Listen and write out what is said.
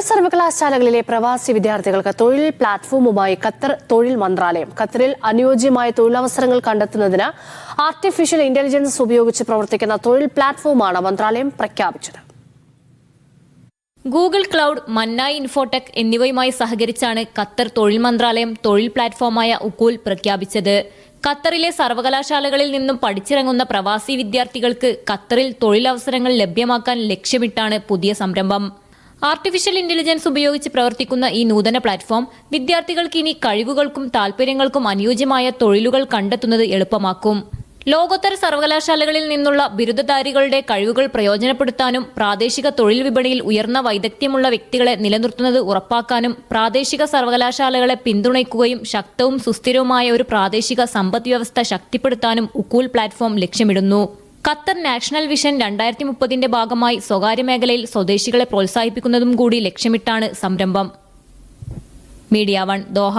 സർവകലാശാലകളിലെ പ്രവാസി വിദ്യാർത്ഥികൾക്ക് തൊഴിൽ പ്ലാറ്റ്ഫോമുമായി ഖത്തർ തൊഴിൽ മന്ത്രാലയം. ഖത്തറിൽ അനുയോജ്യമായ തൊഴിലവസരങ്ങൾ കണ്ടെത്തുന്നതിന് ആർട്ടിഫിഷ്യൽ ഇന്റലിജൻസ് ഉപയോഗിച്ച് പ്രവർത്തിക്കുന്ന തൊഴിൽ പ്ലാറ്റ്ഫോമാണ് മന്ത്രാലയം പ്രഖ്യാപിച്ചത്. ഗൂഗിൾ ക്ലൗഡ് മന്നായി ഇൻഫോടെക് എന്നിവയുമായി സഹകരിച്ചാണ് ഖത്തർ തൊഴിൽ മന്ത്രാലയം തൊഴിൽ പ്ലാറ്റ്ഫോമായ ഉക്കൂൽ പ്രഖ്യാപിച്ചത്. ഖത്തറിലെ സർവകലാശാലകളിൽ നിന്നും പഠിച്ചിറങ്ങുന്ന പ്രവാസി വിദ്യാർത്ഥികൾക്ക് ഖത്തറിൽ തൊഴിലവസരങ്ങൾ ലഭ്യമാക്കാൻ ലക്ഷ്യമിട്ടാണ് പുതിയ സംരംഭം. ആർട്ടിഫിഷ്യൽ ഇന്റലിജൻസ് ഉപയോഗിച്ച് പ്രവർത്തിക്കുന്ന ഈ നൂതന പ്ലാറ്റ്ഫോം വിദ്യാർത്ഥികൾക്ക് ഇനി കഴിവുകൾക്കും താൽപര്യങ്ങൾക്കും അനുയോജ്യമായ തൊഴിലുകൾ കണ്ടെത്തുന്നത് എളുപ്പമാക്കും. ലോകോത്തര സർവകലാശാലകളിൽ നിന്നുള്ള ബിരുദധാരികളുടെ കഴിവുകൾ പ്രയോജനപ്പെടുത്താനും പ്രാദേശിക തൊഴിൽ വിപണിയിൽ ഉയർന്ന വൈദഗ്ധ്യമുള്ള വ്യക്തികളെ നിലനിർത്തുന്നത് ഉറപ്പാക്കാനും പ്രാദേശിക സർവകലാശാലകളെ പിന്തുണയ്ക്കുകയും ശക്തവും സുസ്ഥിരവുമായ ഒരു പ്രാദേശിക സമ്പദ്വ്യവസ്ഥ ശക്തിപ്പെടുത്താനും ഉക്കൂൽ പ്ലാറ്റ്ഫോം ലക്ഷ്യമിടുന്നു. ഖത്തർ നാഷണൽ വിഷൻ രണ്ടായിരത്തി മുപ്പതിന്റെ ഭാഗമായി സ്വകാര്യ മേഖലയിൽ സ്വദേശികളെ പ്രോത്സാഹിപ്പിക്കുന്നതും കൂടി ലക്ഷ്യമിട്ടാണ് സംരംഭം. Media One Doha.